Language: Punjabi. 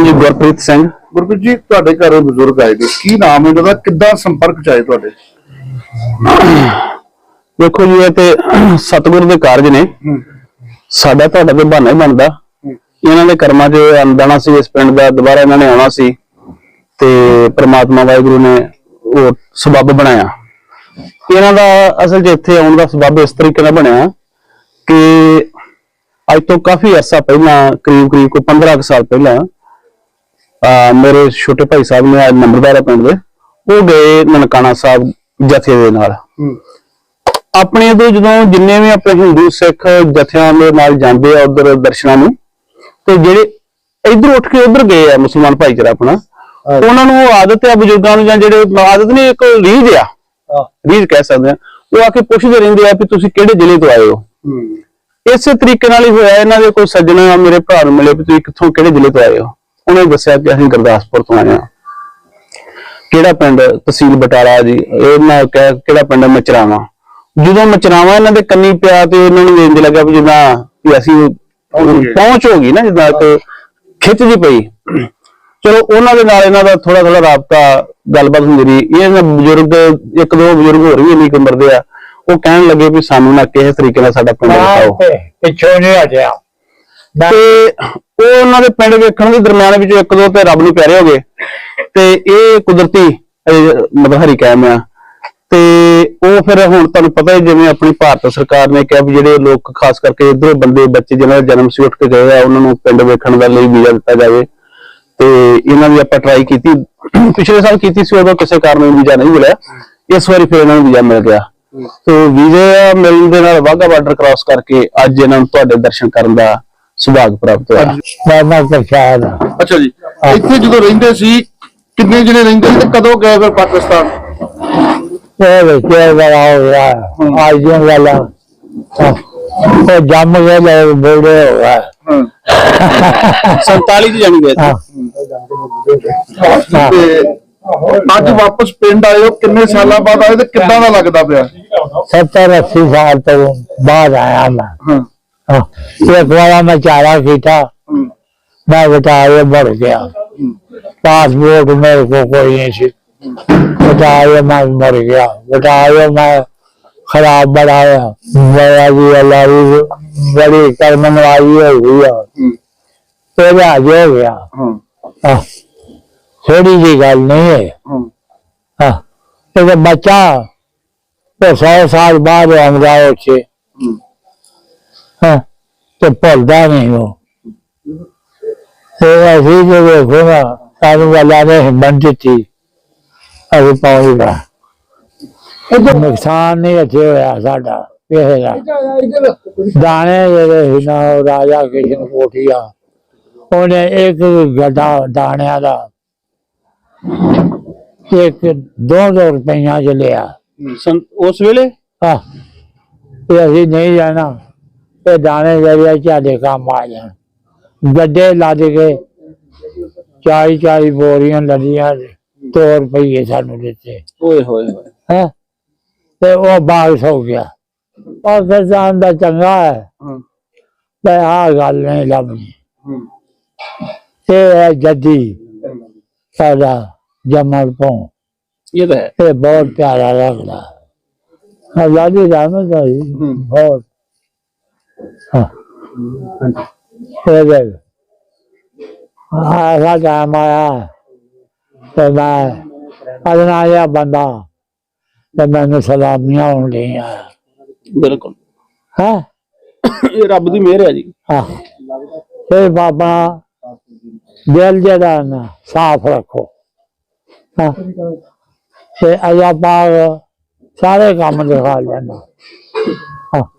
ਹਾਂਜੀ ਗੁਰਪ੍ਰੀਤ ਸਿੰਘ। ਗੁਰਪ੍ਰੀਤ ਜੀ ਤੁਹਾਡੇ ਘਰ ਬਜ਼ੁਰਗ ਆਏ ਨੇ। ਕੀ ਨਾਮ ਹੈ ਉਹਨਾਂ ਦਾ? ਕਿੱਦਾਂ ਸੰਪਰਕ ਚ ਆਏ ਤੁਹਾਡੇ? ਦੇਖੋ ਜੀ ਇਹ ਤੇ ਸਤਿਗੁਰ ਦੇ ਕਾਰਜ ਨੇ। ਸਾਡਾ ਤੁਹਾਡਾ ਤੇ ਬਹਾਨਾ ਹੀ ਬਣਦਾ। ਇਹਨਾਂ ਦੇ ਕਰਮਾਂ 'ਚ ਅੰਦਾਣਾ ਸੀ ਇਸ ਪਿੰਡ ਦਾ ਦੁਬਾਰਾ ਇਹਨਾਂ ਨੇ ਆਉਣਾ ਸੀ। ਤੇ ਪ੍ਰਮਾਤਮਾ ਵਾਹਿਗੁਰੂ ਨੇ ਉਹ ਸਬੱਬ ਬਣਾਇਆ। ਇਹਨਾਂ ਦਾ ਅਸਲ 'ਚ ਇੱਥੇ ਆਉਣ ਦਾ ਸਬੱਬ ਇਸ ਤਰੀਕੇ ਨਾਲ ਬਣਿਆ ਕਿ ਅੱਜ ਤੋਂ ਕਾਫੀ ਅਰਸਾ ਪਹਿਲਾਂ ਕਰੀਬ ਕਰੀਬ ਕੋਈ 15 ਕੁ ਸਾਲ ਪਹਿਲਾਂ ਮੇਰੇ ਛੋਟੇ ਭਾਈ ਸਾਹਿਬ ਨੇ ਅੱਜ ਨੰਬਰਦਾਰਾ ਪਿੰਡ ਦੇ ਉਹ ਗਏ ਨਨਕਾਣਾ ਸਾਹਿਬ ਜਥੇ ਦੇ ਨਾਲ। ਆਪਣੇ ਤੋਂ ਜਦੋਂ ਜਿੰਨੇ ਵੀ ਆਪਣੇ ਹਿੰਦੂ ਸਿੱਖ ਜਥਿਆਂ ਦੇ ਨਾਲ ਜਾਂਦੇ ਆ ਉਧਰ ਦਰਸ਼ਨਾਂ ਨੂੰ ਤੇ ਜਿਹੜੇ ਇਧਰ ਉੱਠ ਕੇ ਉਧਰ ਗਏ ਆ ਮੁਸਲਮਾਨ ਭਾਈਚਾਰਾ ਆਪਣਾ ਉਹਨਾਂ ਨੂੰ ਉਹ ਆਦਤ ਹੈ ਬਜ਼ੁਰਗਾਂ ਨੂੰ ਜਾਂ ਜਿਹੜੇ ਆਦਤ ਨਹੀਂ ਇੱਕ ਰੀਝ ਆ। ਰੀਝ ਕਹਿ ਸਕਦੇ ਆ। ਉਹ ਆ ਕੇ ਪੁੱਛਦੇ ਰਹਿੰਦੇ ਆ ਵੀ ਤੁਸੀਂ ਕਿਹੜੇ ਜ਼ਿਲ੍ਹੇ ਤੋਂ ਆਏ ਹੋ। ਇਸੇ ਤਰੀਕੇ ਨਾਲ ਹੀ ਹੋਇਆ ਇਹਨਾਂ ਦੇ ਕੋਈ ਸੱਜਣ ਮੇਰੇ ਭਰਾ ਨੂੰ ਮਿਲੇ ਵੀ ਤੁਸੀਂ ਕਿੱਥੋਂ ਕਿਹੜੇ ਜ਼ਿਲ੍ਹੇ ਤੋਂ ਆਏ ਹੋ। ਉਹਨੇ ਦੱਸਿਆ ਕਿ ਅਸੀਂ ਗੁਰਦਾਸਪੁਰ ਤੋਂ ਆਏ ਹਾਂ। ਕਿਹੜਾ ਪਿੰਡ ਤਹਿਸੀਲ ਬਟਾਲਾ ਜੀ? ਇਹ ਕਹਿ- ਕਿਹੜਾ ਪਿੰਡ ਮਚਰਾਵਾ। ਜਦੋਂ ਮਚਰਾਵਾ ਇਹਨਾਂ ਦੇ ਕੰਨੀ ਪਿਆ ਤੇ ਇਹਨਾਂ ਨੂੰ ਇੰਜ ਲੱਗਾ ਵੀ ਜਿੱਦਾਂ ਵੀ ਅਸੀਂ। ਪਹੁੰਚ ਹੋ ਗਈ ਨਾ ਜਿੱਦਾਂ ਇੱਕ ਖਿੱਚ ਜੀ ਪਈ। ਚਲੋ ਉਹਨਾਂ ਦੇ ਨਾਲ ਇਹਨਾਂ ਦਾ ਥੋੜਾ ਥੋੜਾ ਰਾਬਤਾ ਗੱਲਬਾਤ ਹੁੰਦੀ ਰਹੀ। ਇਹ ਬਜ਼ੁਰਗ ਇੱਕ ਦੋ ਬਜ਼ੁਰਗ ਹੋਰ ਵੀ ਇੰਨੀ ਕੁ ਉਮਰ ਦੇ ਆ। ਉਹ ਕਹਿਣ ਲੱਗੇ ਵੀ ਸਾਨੂੰ ਨਾ ਕਿਸੇ ਤਰੀਕੇ ਨਾਲ ਸਾਡਾ ਪਿੰਡ ਬਤਾਓ ਪਿੱਛੋਂ ਨਹੀਂ ਹਟਿਆ ਤੇ ਉਹ ਉਹਨਾਂ ਦੇ ਪਿੰਡ ਵੇਖਣ ਦੇ ਦਰਮਿਆਨ ਵਿੱਚ ਇੱਕ ਦੋ ਤੇ ਰੱਬ ਨੂੰ ਪਿਆਰੇ ਹੋ ਗਏ। ਤੇ ਇਹ ਕੁਦਰਤੀ ਮਤਲਬ ਹਰੀ ਕਾਇਮ ਆ। ਤੇ ਉਹ ਫਿਰ ਹੁਣ ਤੁਹਾਨੂੰ ਪਤਾ ਹੈ ਜਿਵੇਂ ਆਪਣੀ ਭਾਰਤ ਸਰਕਾਰ ਨੇ ਕਿਹਾ ਵੀ ਜਿਹੜੇ ਲੋਕ ਖਾਸ ਕਰਕੇ ਇਧਰੋਂ ਬੰਦੇ ਬੱਚੇ ਜਿਨ੍ਹਾਂ ਦਾ ਜਨਮ ਸੀ ਉੱਠ ਕੇ ਗਏ ਆ ਉਹਨਾਂ ਨੂੰ ਪਿੰਡ ਵੇਖਣ ਦਾ ਲਈ ਵੀਜ਼ਾ ਦਿੱਤਾ ਜਾਵੇ। ਤੇ ਇਹਨਾਂ ਦੀ ਆਪਾਂ ਟਰਾਈ ਕੀਤੀ। ਪਿਛਲੇ ਸਾਲ ਕੀਤੀ ਸੀ ਉਦੋਂ ਕਿਸੇ ਕਾਰਨ ਵੀਜ਼ਾ ਨਹੀਂ ਮਿਲਿਆ। ਇਸ ਵਾਰੀ ਫਿਰ ਇਹਨਾਂ ਨੂੰ ਵੀਜ਼ਾ ਮਿਲ ਗਿਆ। ਤੇ ਵੀਜ਼ਾ ਮਿਲਣ ਦੇ ਨਾਲ ਵਾਹਗਾ ਬਾਰਡਰ ਕ੍ਰਾਸ ਕਰਕੇ ਅੱਜ ਇਹਨਾਂ ਨੂੰ ਤੁਹਾਡੇ ਦਰਸ਼ਨ ਕਰਨ ਦਾ ਸੁਭਾਗ ਪ੍ਰਾਪਤ ਹੋਇਆ। ਬਾਬਾ ਪ੍ਰਸ਼ਾਦ ਅੱਛਾ ਜੀ। ਇੱਥੇ ਜਦੋਂ ਰਹਿੰਦੇ ਸੀ ਕਿੰਨੇ ਜਣੇ ਰਹਿੰਦੇ ਸੀ ਤੇ ਕਦੋਂ ਗਏ ਫਿਰ ਪਾਕਿਸਤਾਨ? ਉਹ ਵੇਖਿਆ ਬੜਾ ਹੋ ਗਿਆ। ਅੱਜ ਦੀ ਗੱਲ ਆ। ਉਹ ਜੰਮ ਕੇ ਲੋਕ ਬੋਲੇ ਹੋ ਗਿਆ 47 ਚ ਜਾਣੀ ਗਏ। ਤੇ ਅੱਜ ਵਾਪਸ ਪਿੰਡ ਆਏ ਹੋ ਕਿੰਨੇ ਸਾਲਾਂ ਬਾਅਦ ਆਏ ਤੇ ਕਿੱਦਾਂ ਦਾ ਲੱਗਦਾ ਪਿਆ? 70 80 ਸਾਲ ਤੋਂ ਬਾਅਦ ਆਇਆ ਮੈਂ। हाँ। एक बार मैं चारा पीता हम्म। मैं बटारिया बढ़ गया। हम्म। पासपोर्ट मेरे को कोई नहीं थी। बटारिया मैं मर गया। बटारिया मैं खराब बढ़ाया। मेरा जी अल्लाह बड़ी कर्मनवाई हो गई हम्म। तो आज हो गया। हाँ। हाँ। थोड़ी जी गल नहीं है। हाँ। बच्चा तो सौ साल बाद अमरावती ਭੁੱਲਦਾ ਨਹੀਂ ਉਹ। ਇਹ ਅਸੀਂ ਜੇ ਵੇਖੋ ਸਾਨੂੰ ਗੱਲਾਂ ਨੇ ਹਿੰਮਤ ਦਿੱਤੀ ਅਸੀਂ ਪਾਉਂਗਾ ਇਹ ਨੁਕਸਾਨ ਨਹੀਂ ਅੱਛੇ ਹੋਇਆ ਸਾਡਾ ਇਹ ਦਾ। ਦਾਣੇ ਜਿਹੜੇ ਸੀ ਨਾ ਉਹ ਰਾਜਾ ਕਿਸ਼ਨ ਕੋਠੀਆ ਉਹਨੇ ਇੱਕ ਗੱਡਾ ਦਾਣਿਆਂ ਦਾ ਇੱਕ 2000 ਰੁਪਈਆ ਚ ਲਿਆ। ਉਸ ਵੇਲੇ? ਹਾਂ ਇਹ ਅਸੀਂ ਨਹੀਂ ਜਾਣਾ। ਇਹ ਦਾਣੇ ਜਿਹੜੇ ਚਾਡੇ ਕੰਮ ਆ ਜਾਣ। ਗੱਡੇ ਲੱਦ ਕੇ ਚਾਈ ਚਾਈ ਬੋਰੀਆਂ ਲੱਦੀਆਂ ਦੋ ਰੁਪਈਏ ਸਾਨੂੰ ਦਿੱਤੇ। ਓਏ ਹੋਏ ਹੋਏ। ਹੈ? ਤੇ ਉਹ ਬਾਗ ਸੌ ਗਿਆ। ਪਾਕਿਸਤਾਨ ਦਾ ਚੰਗਾ ਹੈ। ਹਾਂ। ਤੇ ਆਹ ਗੱਲ ਨਹੀਂ ਹਮ, ਇਹ ਹੈ ਜੱਦੀ ਸਾਡਾ ਜਮਲ ਤੋਂ ਇਹ ਤਾਂ ਹੈ। ਇਹ ਬਹੁਤ ਪਿਆਰਾ ਲੱਗਦਾ। ਅੱਲਾ ਦੀ ਰਹਿਮਤ ਹੈ। ਜੀ, ਹਮ। ਬਹੁਤ। ਹਾਂ। ਇਹ ਦੇਖ ਆ ਸਾਡਾ ਮਾਇਆ ਤੇ ਮੈਂ ਅਦਨਾ ਜਿਹਾ ਬੰਦਾ ਤੇ ਮੈਨੂੰ ਸਲਾਮੀਆਂ ਹੋਣ ਲਈਆਂ ਬਿਲਕੁਲ। ਹੈ? ਇਹ ਰੱਬ ਦੀ ਮਿਹਰ ਹੈ ਜੀ। ਹਾਂ। ਤੇ ਬਾਬਾ ਦਿਲ ਜਿਹੜਾ ਸਾਫ਼ ਰੱਖੋ। ਹਾਂ। ਤੇ ਅਜਾ ਪਾਗ ਸਾਰੇ ਕੰਮ ਦਿਖਾ ਲੈਣਾ। ਹਾਂ।